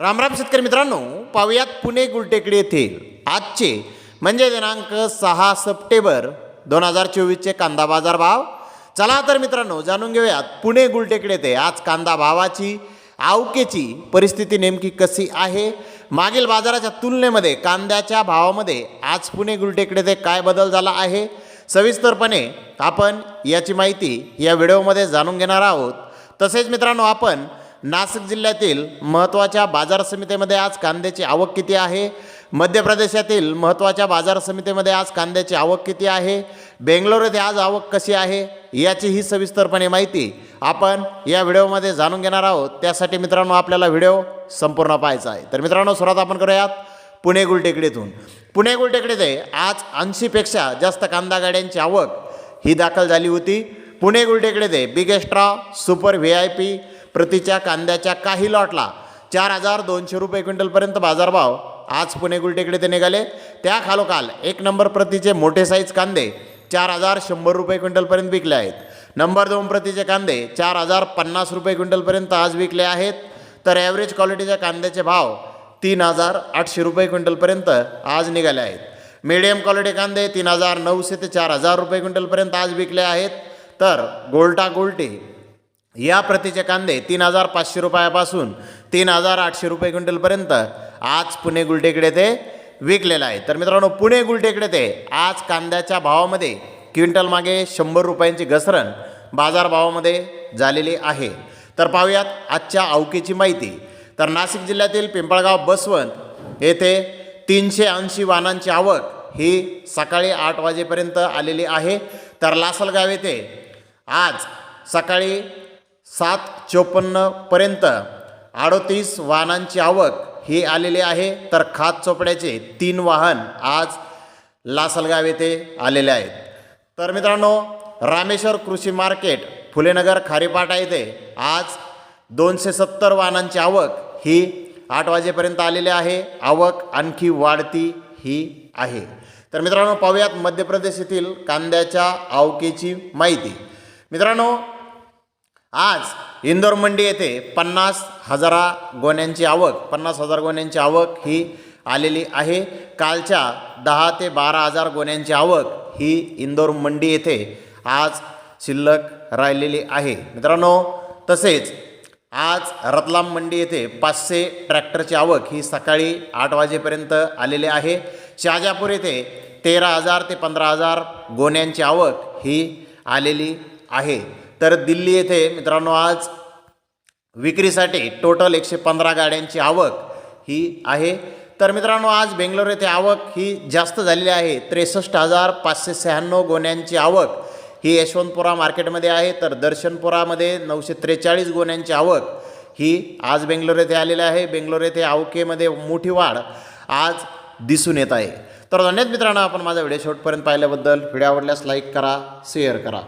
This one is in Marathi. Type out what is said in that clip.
रामराम शेतकरी मित्रांनो पाहुयात पुणे गुलटेकडी येथील आजचे म्हणजे दिनांक सहा सप्टेंबर दोन हजार चोवीसचे कांदा बाजार भाव. चला तर मित्रांनो जाणून घेऊयात पुणे गुलटेकडे येथे आज कांदा भावाची आवकेची परिस्थिती नेमकी कशी आहे? मागील बाजाराच्या तुलनेमध्ये कांद्याच्या भावामध्ये आज पुणे गुलटेकडे ते काय बदल झाला आहे? सविस्तरपणे आपण याची माहिती या व्हिडिओमध्ये जाणून घेणार आहोत. तसेच मित्रांनो आपण नाशिक जिल्ह्यातील महत्त्वाच्या बाजार समितीमध्ये आज कांद्याची आवक किती आहे? मध्य प्रदेशातील महत्त्वाच्या बाजार समितीमध्ये आज कांद्याची आवक किती आहे? बेंगलोर येथे आज आवक कशी आहे? याची ही सविस्तरपणे माहिती आपण या व्हिडिओमध्ये जाणून घेणार आहोत. त्यासाठी मित्रांनो आपल्याला व्हिडिओ संपूर्ण पाहायचा आहे. तर मित्रांनो सुरुवात आपण करूयात पुणे गुलटेकडीतून. पुणे गुलटेकडीते आज ऐंशीपेक्षा जास्त कांदा गाड्यांची आवक ही दाखल झाली होती. पुणे गुलटेकडे ते बिगेस्ट्रा सुपर व्ही आय पी प्रतीच्या कांद्याच्या काही लॉटला चार हजार दोनशे रुपये क्विंटलपर्यंत बाजारभाव आज पुणे गुलटेकडे ते निघाले. त्या खालोखाल एक नंबर प्रतीचे मोठे साईज कांदे चार हजार शंभर रुपये क्विंटलपर्यंत विकले आहेत. नंबर दोन प्रतीचे कांदे चार हजार पन्नास रुपये क्विंटलपर्यंत आज विकले आहेत. तर ॲव्हरेज क्वालिटीच्या कांद्याचे भाव तीन हजार आठशे रुपये क्विंटलपर्यंत आज निघाले आहेत. मीडियम क्वालिटी कांदे तीन हजार नऊशे ते चार हजार रुपये क्विंटलपर्यंत आज विकले आहेत. तर गोल्टा गोल्टी या प्रतीचे कांदे तीन हजार पाचशे रुपयापासून तीन हजार आठशे रुपये क्विंटलपर्यंत आज पुणे गुलटेकडे ते विकलेलं आहे. तर मित्रांनो पुणे गुलटेकडे ते आज कांद्याच्या भावामध्ये क्विंटल मागे शंभर रुपयांची घसरण बाजारभावामध्ये झालेली आहे. तर पाहूयात आजच्या अवकीची माहिती. तर नाशिक जिल्ह्यातील पिंपळगाव बसवंत येथे तीनशे ऐंशी वाहनांची आवक ही सकाळी आठ वाजेपर्यंत आलेली आहे. तर लासलगाव येथे आज सकाळी सात चोपन्नपर्यंत अडोतीस वाहनांची आवक ही आलेली आहे. तर खात चोपड्याचे तीन वाहन आज लासलगाव येथे आलेले आहेत. तर मित्रांनो रामेश्वर कृषी मार्केट फुलेनगर खारीपाटा येथे आज दोनशे सत्तर वाहनांची आवक ही आठ वाजेपर्यंत आलेली आहे. आवक आणखी वाढती ही आहे. तर मित्रांनो पाहूयात मध्य प्रदेश येथील कांद्याच्या आवकेची माहिती. मित्रांनो आज इंदोर मंडी येथे पन्नास हजारा गोण्यांची आवक पन्नास हजार गोण्यांची आवक ही आलेली आहे. कालच्या दहा ते बारा हजार गोण्यांची आवक ही इंदोर मंडी येथे आज शिल्लक राहिलेली आहे. मित्रांनो तसेच आज रतलाम मंडी येथे पाचशे ट्रॅक्टरची आवक ही सकाळी आठ वाजेपर्यंत आलेली आहे. शहाजापूर येथे तेरा हजार ते पंधरा हजार गोण्यांची आवक ही आलेली आहे. तर दिल्ली येथे मित्रांनो आज विक्रीसाठी टोटल एकशे पंधरा गाड्यांची आवक ही आहे. तर मित्रांनो आज बेंगलोर येथे आवक ही जास्त झालेली आहे. त्रेसष्ट हजार पाचशे शहाण्णव गोण्यांची आवक ही यशवंतपुरा मार्केटमध्ये आहे. तर दर्शनपुरामध्ये नऊशे त्रेचाळीस गोण्यांची आवक ही आज बेंगलोर येथे आलेली आहे. बेंगलोर येथे आवकेमध्ये मोठी वाढ आज दिसून येत आहे. तर धन्यवाद मित्रांनो आपण माझा व्हिडिओ शेवटपर्यंत पाहिल्याबद्दल. व्हिडिओ आवडल्यास लाईक करा शेअर करा.